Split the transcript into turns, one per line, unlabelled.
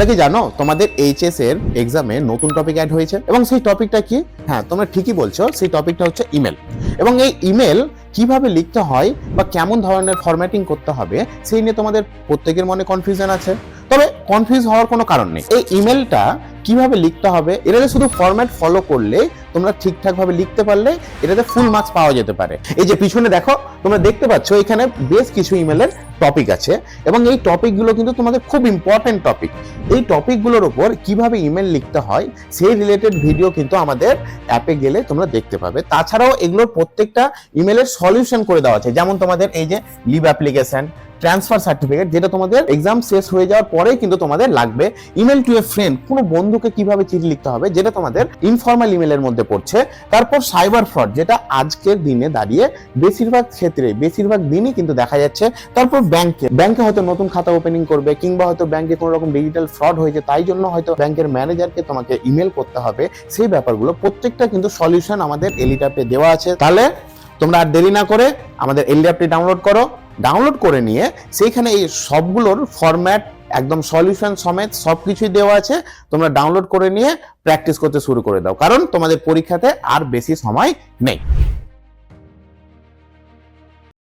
তোমরা কি জানো, তোমাদের এইচএস এর এক্সামে নতুন টপিক অ্যাড হয়েছে এবং সেই টপিকটা কি? হ্যাঁ তোমরা ঠিকই বলছো, সেই টপিকটা হচ্ছে ইমেল এবং এই ইমেল কীভাবে লিখতে হয় বা কেমন ধরনের ফরম্যাটিং করতে হবে, সেই নিয়ে তোমাদের প্রত্যেকের মনে কনফিউশন আছে। কনফিউজ হওয়ার কোনো কারণ নেই। এই ইমেলটা কীভাবে লিখতে হবে, এটাতে শুধু ফরম্যাট ফলো করলে তোমরা ঠিকঠাক ভাবে লিখতে পারলে এটাতে ফুল মার্কস পাওয়া যেতে পারে। এই যে পিছনে দেখো, তোমরা দেখতে পাচ্ছ এখানে বেশ কিছু ইমেলের টপিক আছে এবং এই টপিকগুলো কিন্তু তোমাদের খুব ইম্পর্টেন্ট টপিক এই টপিকগুলোর ওপর কীভাবে ইমেল লিখতে হয়, সেই রিলেটেড ভিডিও কিন্তু আমাদের অ্যাপে গেলে তোমরা দেখতে পাবে। তাছাড়াও এগুলোর প্রত্যেকটা ইমেলের সলিউশন করে দেওয়া আছে। যেমন তোমাদের এই যে লিভ অ্যাপ্লিকেশন ট্রান্সফার সার্টিফিকেট যেটা তোমাদের এক্সাম শেষ হয়ে যাওয়ার পরেই কিন্তু তোমাদের লাগবে। ইমেল টু এ ফ্রেন্ড কোনো বন্ধুকে কীভাবে চিঠি লিখতে হবে, যেটা তোমাদের ইনফর্মাল ইমেলের মধ্যে পড়ছে। তারপর সাইবার ফ্রড যেটা আজকের দিনে দাঁড়িয়ে বেশিরভাগ ক্ষেত্রে, বেশিরভাগ দিনই কিন্তু দেখা যাচ্ছে। তারপর ব্যাংকে ব্যাংকে হয়তো নতুন খাতা ওপেনিং করবে, কিংবা হয়তো ব্যাংকে কোনো রকম ডিজিটাল ফ্রড হয়েছে, তাই জন্য হয়তো ব্যাংকের ম্যানেজারকে তোমাকে ইমেল করতে হবে। সেই ব্যাপারগুলো প্রত্যেকটা কিন্তু সলিউশন আমাদের এলিটাপে দেওয়া আছে। তাহলে তোমরা আর দেরি না করে আমাদের এলি অ্যাপটি ডাউনলোড করো। ডাউনলোড করে নিয়ে সেইখানে এই সবগুলোর ফরম্যাট একদম সলিউশন সমেত সব কিছুই দেওয়া আছে। তোমরা ডাউনলোড করে নিয়ে প্র্যাকটিস করতে শুরু করে দাও। কারণ তোমাদের পরীক্ষাতে আর বেশি সময় নেই।